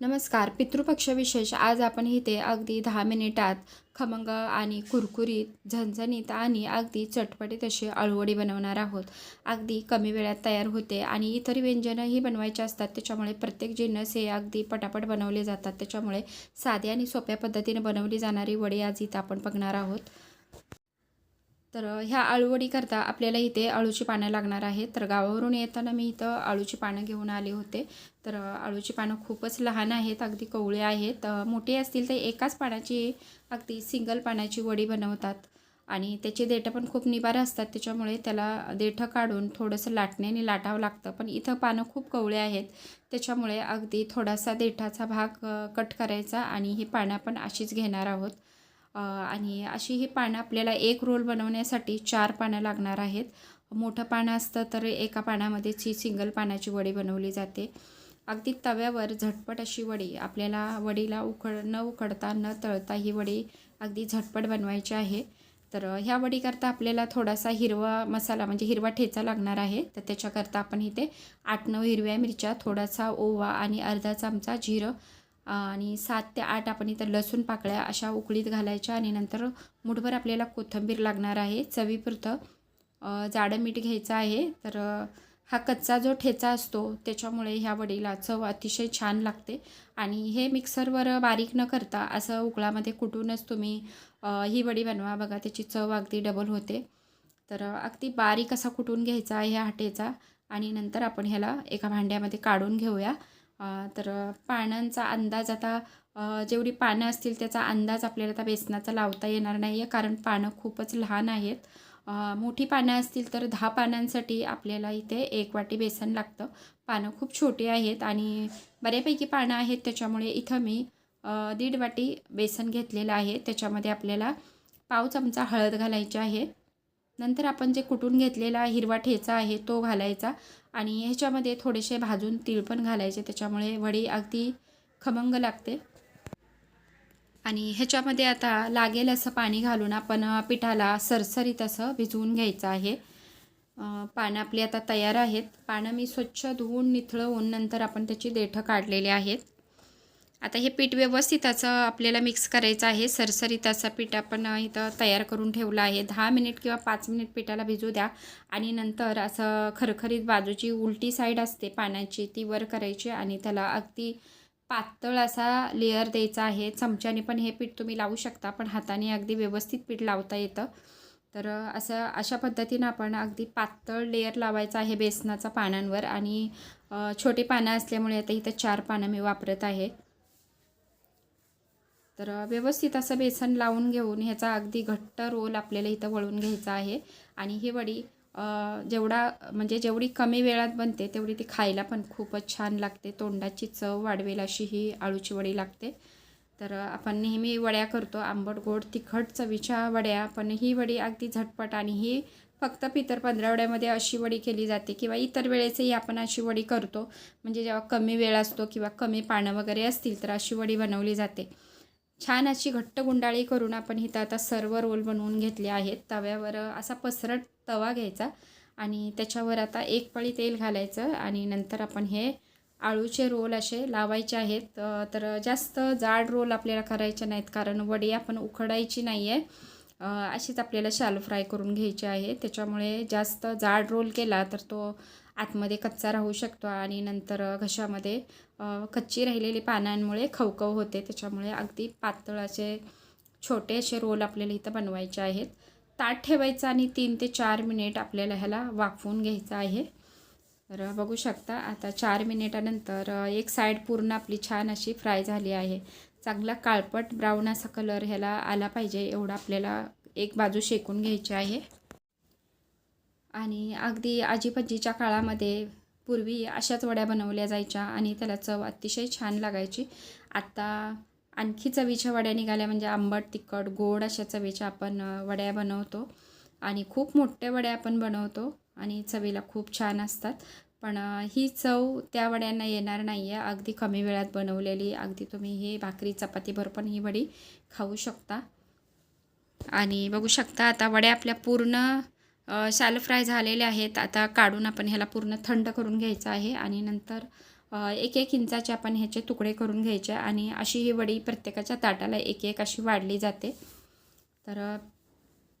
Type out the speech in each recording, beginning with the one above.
नमस्कार पितृपक्ष विशेष आज आपण इथे अगदी दहा मिनिटात खमंग आणि कुरकुरीत झणझणीत आणि अगदी चटपटीत अशी अळवडी बनवणार आहोत. अगदी कमी वेळात तयार होते आणि इतर व्यंजनंही बनवायचे असतात. त्याच्यामुळे प्रत्येक जिन्नस हे अगदी पटापट बनवले जातात. त्याच्यामुळे साध्या आणि सोप्या पद्धतीने बनवली जाणारी वडी आज इथं आपण बघणार आहोत. तर ह्या आळूवडीकरता आपल्याला इथे अळूची पानं लागणार आहेत. तर गावावरून येताना मी इथं अळूची पानं घेऊन आले होते. तर अळूची पानं खूपच लहान आहेत अगदी कवळे आहेत. मोठी असतील तर एकाच पानाची अगदी सिंगल पानाची वडी बनवतात. आणि त्याचे देठं पण खूप निबार असतात त्याच्यामुळे त्याला देठं काढून थोडंसं लाटण्याने लाटावं लागतं. पण इथं पानं खूप कवळे आहेत. त्याच्यामुळे अगदी थोडासा देठाचा भाग कट करायचा आणि ही पानं आपण अशीच घेणार आहोत. आणि अशी ही पानं आपल्याला एक रोल बनवण्यासाठी चार पानं लागणार आहेत. मोठं पानं असतं तर एका पानामध्येच ही सिंगल पानाची वडी बनवली जाते. अगदी तव्यावर झटपट अशी वडी आपल्याला वडीला उकड न उकडता न तळता ही वडी अगदी झटपट बनवायची आहे. तर ह्या वडीकरता आपल्याला थोडासा हिरवा मसाला म्हणजे हिरवा ठेचा लागणार आहे. तर त्याच्याकरता आपण इथे आठ नऊ हिरव्या मिरच्या थोडासा ओवा आणि अर्धा चमचा जिरं आणि सात ते आठ आपण इथं लसूण पाकळ्या अशा उकळीत घालायच्या आणि नंतर मुठभर आपल्याला कोथिंबीर लागणार आहे चवीपुरतं. जाडं मीठ घ्यायचं आहे तर हा कच्चा जो ठेचा असतो त्याच्यामुळे ह्या वडीला चव अतिशय छान लागते. आणि हे मिक्सरवर बारीक न करता असं उकळामध्ये कुटूनच तुम्ही ही वडी बनवा. बघा त्याची चव अगदी डबल होते. तर अगदी बारीक असा कुटून घ्यायचा आहे हा ठेचा. आणि नंतर आपण ह्याला एका भांड्यामध्ये काढून घेऊया. तर पानांचा अंदाज आता जेवढी पानं असतील त्याचा अंदाज आपल्याला आता बेसनाचा लावता येणार नाही आहे कारण पानं खूपच लहान आहेत. मोठी पानं असतील तर दहा पानांसाठी आपल्याला इथे एक वाटी बेसन लागतं. पानं खूप छोटी आहेत आणि बऱ्यापैकी पानं आहेत त्याच्यामुळे इथं मी दीड वाटी बेसन घेतलेलं आहे. त्याच्यामध्ये आपल्याला पाव चमचा हळद घालायची आहे. नंतर आपण जे कुटून घेतलेला हिरवा ठेचा आहे तो घालायचा. आणि ह्याच्यामध्ये थोडेसे भाजून तीळ पण घालायचे त्याच्यामुळे वडी अगदी खमंग लागते. आणि ह्याच्यामध्ये आता लागेल असं पाणी घालून आपण पिठाला सरसरीत असं भिजवून घ्यायचं आहे. पानं आपली आता तयार आहेत. पानं मी स्वच्छ धुवून निथळवून नंतर आपण त्याची देठं काढलेली आहेत. आता हे पीठ व्यवस्थित असं आपल्याला मिक्स करायचं आहे. सरसरीत असं पीठ आपण इथं तयार करून ठेवलं आहे. दहा मिनिट किंवा पाच मिनिट पिठाला भिजू द्या. आणि नंतर असं खरखरीत बाजूची उलटी साईड असते पाण्याची ती वर करायची आणि त्याला अगदी पातळ असा लेअर द्यायचा आहे. चमच्याने पण हे पीठ तुम्ही लावू शकता पण हाताने अगदी व्यवस्थित पीठ लावता येतं. तर असं अशा पद्धतीनं आपण अगदी पातळ लेअर लावायचा आहे बेसनाचा पानांवर. आणि छोटे पानं असल्यामुळे आता इथं चार पानं मी वापरत आहे. तर व्यवस्थित असं बेसन लावून घेऊन ह्याचा अगदी घट्ट रोल आपल्याला इथं वळून घ्यायचा आहे. आणि ही वडी जेवढा म्हणजे जेवढी कमी वेळात बनते तेवढी ती खायला पण खूपच छान लागते. तोंडाची चव वाढवेल अशी ही आळूची वडी लागते. तर आपण नेहमी वड्या करतो. आंबट गोड तिखट चवीच्या वड्या. पण ही वडी अगदी झटपट आणि ही फक्त पितर पंधरावड्यामध्ये अशी वडी केली जाते किंवा इतर वेळेसही आपण अशी वडी करतो. म्हणजे जेव्हा कमी वेळ असतो किंवा कमी पानं वगैरे असतील तर अशी वडी बनवली जाते. छान अशी घट्ट गुंडाळी करून आपण इथं आता सर्व रोल बनवून घेतले आहेत. तव्यावर असा पसरट तवा घ्यायचा आणि त्याच्यावर आता एक पळी तेल घालायचं आणि नंतर आपण हे आळूचे रोल असे लावायचे आहेत. तर जास्त जाड रोल आपल्याला करायचे नाहीत कारण वडी आपण उखडायची नाही आहे अशीच आपल्याला शालू फ्राय करून घ्यायची आहे. त्याच्यामुळे जास्त जाड रोल केला तर तो आतमध्ये कच्चा राहू शकतो आणि नंतर घशामध्ये कच्ची राहिलेली पानांमुळे खवखव होते. त्याच्यामुळे अगदी पातळ असे छोटे असे रोल आपल्याला इथं बनवायचे आहेत. ताट ठेवायचं आणि तीन ते चार मिनिट आपल्याला ह्याला वाफवून घ्यायचं आहे. तर बघू शकता आता चार मिनिटानंतर एक साईड पूर्ण आपली छान अशी फ्राय झाली आहे. चांगला काळपट ब्राऊन असा कलर ह्याला आला पाहिजे एवढा आपल्याला एक बाजू शेकून घ्यायची आहे. आणि अगदी आजीपजीच्या काळामध्ये पूर्वी अशाच वड्या बनवल्या जायच्या आणि त्याला चव अतिशय छान लागायची. आत्ता आणखी चवीच्या वड्या निघाल्या म्हणजे आंबट तिखट गोड अशा चवीच्या आपण वड्या बनवतो. आणि खूप मोठ्या वड्या आपण बनवतो आणि चवीला खूप छान असतात. पण ही चव त्या वड्यांना येणार नाही आहे अगदी कमी वेळात बनवलेली. अगदी तुम्ही ही भाकरी चपातीभर पण ही वडी खाऊ शकता. आणि बघू शकता आता वड्या आपल्या पूर्ण शाल फ्राय झालेल्या आहेत. आता काढून आपण ह्याला पूर्ण थंड करून घ्यायचं आहे. आणि नंतर एक एक इंचाचे आपण ह्याचे तुकडे करून घ्यायचे. आणि अशी ही वडी प्रत्येकाच्या ताटाला एक एक अशी वाढली जाते. तर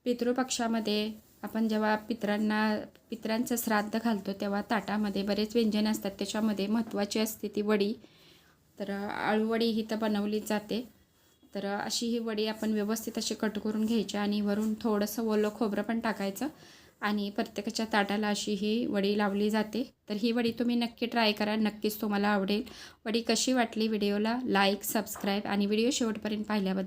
पितृपक्षामध्ये आपण जेव्हा पितरांना पित्रांचं श्राद्ध घालतो तेव्हा ताटामध्ये बरेच व्यंजन असतात. त्याच्यामध्ये महत्त्वाची असते ती वडी. तर आळूवडी ही तर बनवलीच जाते. तर अशी ही वडी आपण व्यवस्थित अशी कट करून घ्यायची आणि वरून थोडंसं ओलं खोबरं पण टाकायचं आणि प्रत्येकाच्या ताटाला अशी ही वडी लावली जाते. तर ही वडी तुम्ही नक्की ट्राय करा. नक्कीच तुम्हाला आवडेल. वडी कशी वाटली व्हिडिओला लाईक सबस्क्राईब आणि व्हिडिओ शेवटपर्यंत पाहिल्याबद्दल